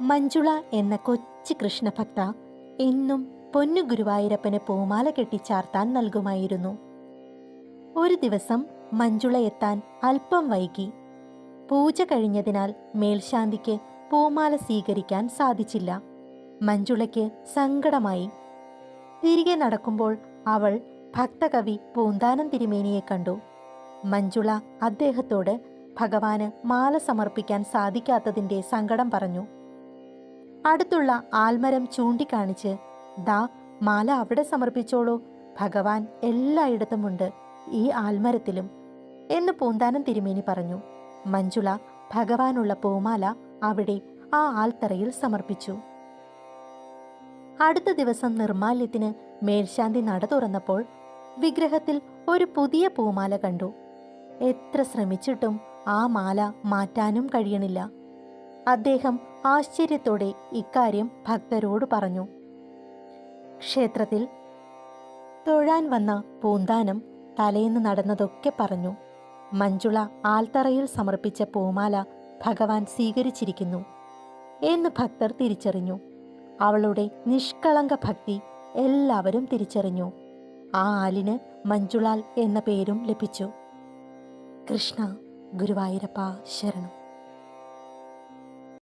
മഞ്ജുള എന്ന കൊച്ചു കൃഷ്ണഭക്ത എന്നും പൊന്നു ഗുരുവായൂരപ്പന് പൂമാല കെട്ടിച്ചാർത്താൻ നൽകുമായിരുന്നു. ഒരു ദിവസം മഞ്ജുള എത്താൻ അല്പം വൈകി. പൂജ കഴിഞ്ഞതിനാൽ മേൽശാന്തിക്ക് പൂമാല സ്വീകരിക്കാൻ സാധിച്ചില്ല. മഞ്ജുളയ്ക്ക് സങ്കടമായി. തിരികെ നടക്കുമ്പോൾ അവൾ ഭക്തകവി പൂന്താനം തിരുമേനിയെ കണ്ടു. മഞ്ജുള അദ്ദേഹത്തോട് ഭഗവാന് മാല സമർപ്പിക്കാൻ സാധിക്കാത്തതിന്റെ സങ്കടം പറഞ്ഞു. അടുത്തുള്ള ആൽമരം ചൂണ്ടിക്കാണിച്ച് ദാ മാല അവിടെ സമർപ്പിച്ചോളൂ. ഭഗവാൻ എല്ലായിടത്തുമുണ്ട് ഈ ആൽമരത്തിലും. എന്ന് പൂന്താനം തിരുമേനി പറഞ്ഞു. മഞ്ജുള ഭഗവാനുള്ള പൂമാല അവിടെ ആ ആൽത്തറയിൽ സമർപ്പിച്ചു. അടുത്ത ദിവസം നിർമാല്യത്തിന് മേൽശാന്തി നട തുറന്നപ്പോൾ വിഗ്രഹത്തിൽ ഒരു പുതിയ പൂമാല കണ്ടു. എത്ര ശ്രമിച്ചിട്ടും ആ മാല മാറ്റാനും കഴിയണില്ല. അദ്ദേഹം ആശ്ചര്യത്തോടെ ഇക്കാര്യം ഭക്തരോട് പറഞ്ഞു. ക്ഷേത്രത്തിൽ തൊഴാൻ വന്ന പൂന്താനം തലേന്ന് നടന്നതൊക്കെ പറഞ്ഞു. മഞ്ജുള ആൽത്തറയിൽ സമർപ്പിച്ച പൂമാല ഭഗവാൻ സ്വീകരിച്ചിരിക്കുന്നു എന്ന് ഭക്തർ തിരിച്ചറിഞ്ഞു. അവളുടെ നിഷ്കളങ്ക ഭക്തി എല്ലാവരും തിരിച്ചറിഞ്ഞു. ആ ആലിന് മഞ്ജുളാൽ എന്ന പേരും ലഭിച്ചു. കൃഷ്ണ ഗുരുവായൂരപ്പ ശരണം.